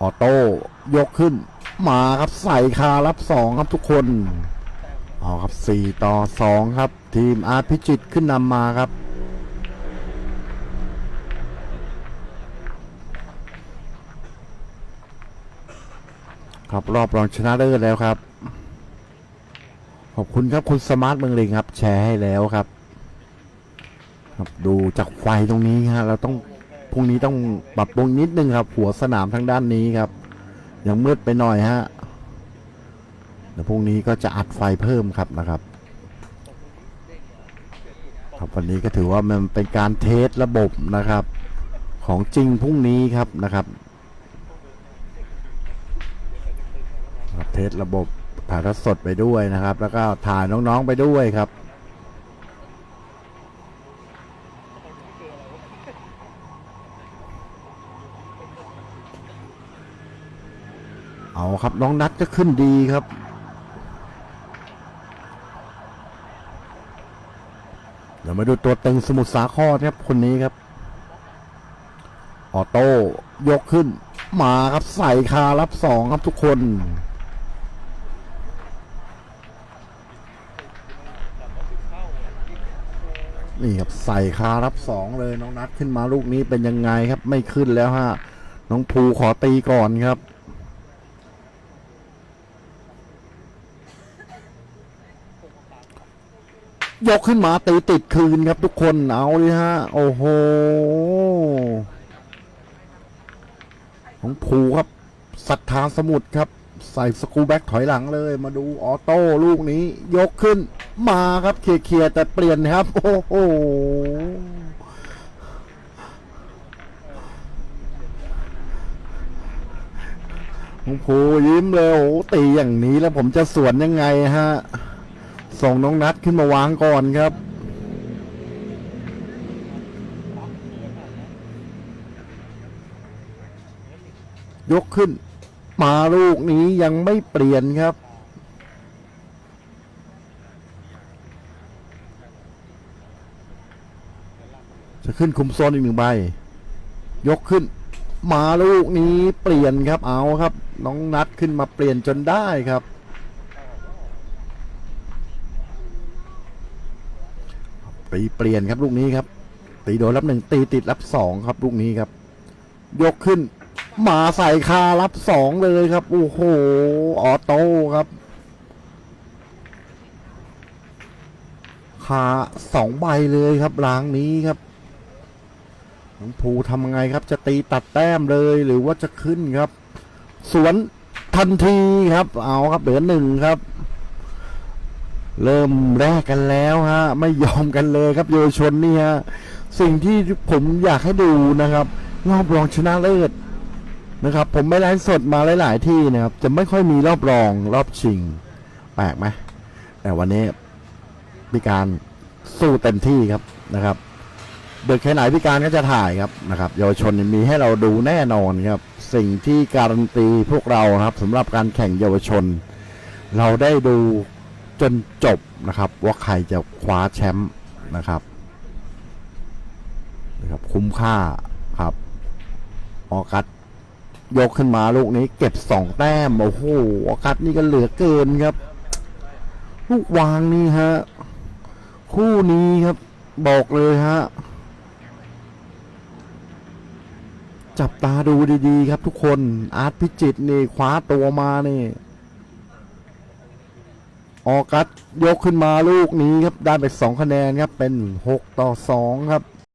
ออโต้ยกขึ้น มาครับใส่คารับสองครับทุกคนเอาครับสี่ต่อสองครับ ทีมอาร์พิจิตขึ้นนำมาครับครับรอบรองชนะเลิศแล้วครับ ขอบคุณครับคุณสมาร์ทเมืองลิงครับ แชร์ให้แล้วครับ ครับดูจากไฟตรงนี้ฮะเราต้อง พรุ่งนี้ต้องปรับปรุงนิดนึงครับ หัวสนามทางด้านนี้ครับ ยังมืดไปหน่อยฮะเดี๋ยวพรุ่งนี้ก็จะอัดไฟเพิ่มครับนะครับครับวันนี้ก็ถือว่ามันเป็นการเทสระบบนะครับ ของจริงพรุ่งนี้ครับนะครับเทสระบบถ่ายทอดสดไปด้วยนะครับ แล้วก็ถ่ายน้องๆไปด้วยครับ เอาครับน้องนัดก็ขึ้นดีครับ เดี๋ยวมาดูตัวเต็งสมุทรสาครครับคนนี้ครับ ออโต้ยกขึ้น มาครับใส่คารับสองครับทุกคนนี่ครับใส่คารับสองเลยน้องนัดขึ้นมาลูกนี้เป็นยังไงครับ ไม่ขึ้นแล้วฮะน้องภูขอตีก่อนครับ ยกขึ้นมาตีติดคืนครับทุกคนเอาเลยฮะ โอ้โห ของภูครับศรัทธาสมุทรครับ ใส่สกูแบ็กถอยหลังเลย มาดูออโต้ลูกนี้ ยกขึ้น มาครับเคลียร์แต่เปลี่ยนครับ โอ้โหของภูยิ้มเลยโอ้ตีอย่างนี้แล้วผมจะสวนยังไงฮะ ส่งน้องนัดขึ้นมาวางก่อนครับ ยกขึ้น มาลูกนี้ยังไม่เปลี่ยนครับ จะขึ้นคุมโซนอีกหนึ่งใบ ยกขึ้น มาลูกนี้เปลี่ยนครับเอาครับ น้องนัดขึ้นมาเปลี่ยนจนได้ครับ ตีเปลี่ยนครับลูกนี้ครับ ตีโดนรับหนึ่งตีติดรับสองครับลูกนี้ครับ ยกขึ้นมาใส่คารับสองเลยครับโอ้โหออโต้ครับคาสองใบเลยครับล้างนี้ครับน้องภูทำไงครับ จะตีตัดแต้มเลยหรือว่าจะขึ้นครับ สวนทันทีครับ เอาครับเหลือหนึ่งครับ เริ่มแรกกันแล้วฮะ ไม่ยอมกันเลยครับเยาวชนนี่ฮะ สิ่งที่ผมอยากให้ดูนะครับ รอบรองชนะเลิศนะครับ ผมไม่ไลฟ์สดมาหลาย ๆ ที่นะครับ จะไม่ค่อยมีรอบรองรอบชิง แปลกไหมแต่วันนี้พิการสู้เต็มที่ครับนะครับเดือดแค่ไหนพิการก็จะถ่ายครับนะครับเยาวชนมีให้เราดูแน่นอนครับ สิ่งที่การันตีพวกเราครับสำหรับการแข่งเยาวชน เราได้ดู จนจบนะครับ ว่าใครจะคว้าแชมป์นะครับนะครับ คุ้มค่าครับออกัสยกขึ้นมาลูกนี้เก็บสองแต้มโอ้โหออกัสนี่ก็เหลือเกินครับ ลูกวางนี่ฮะคู่นี้ครับ บอกเลยฮะจับตาดูดีๆ ครับทุกคนอาร์ตพิจิตนี่คว้าตัวมานี่ ออกัสยกขึ้นมาลูกนี้ครับได้ไปสองคะแนนครับเป็นหกต่อสองครับ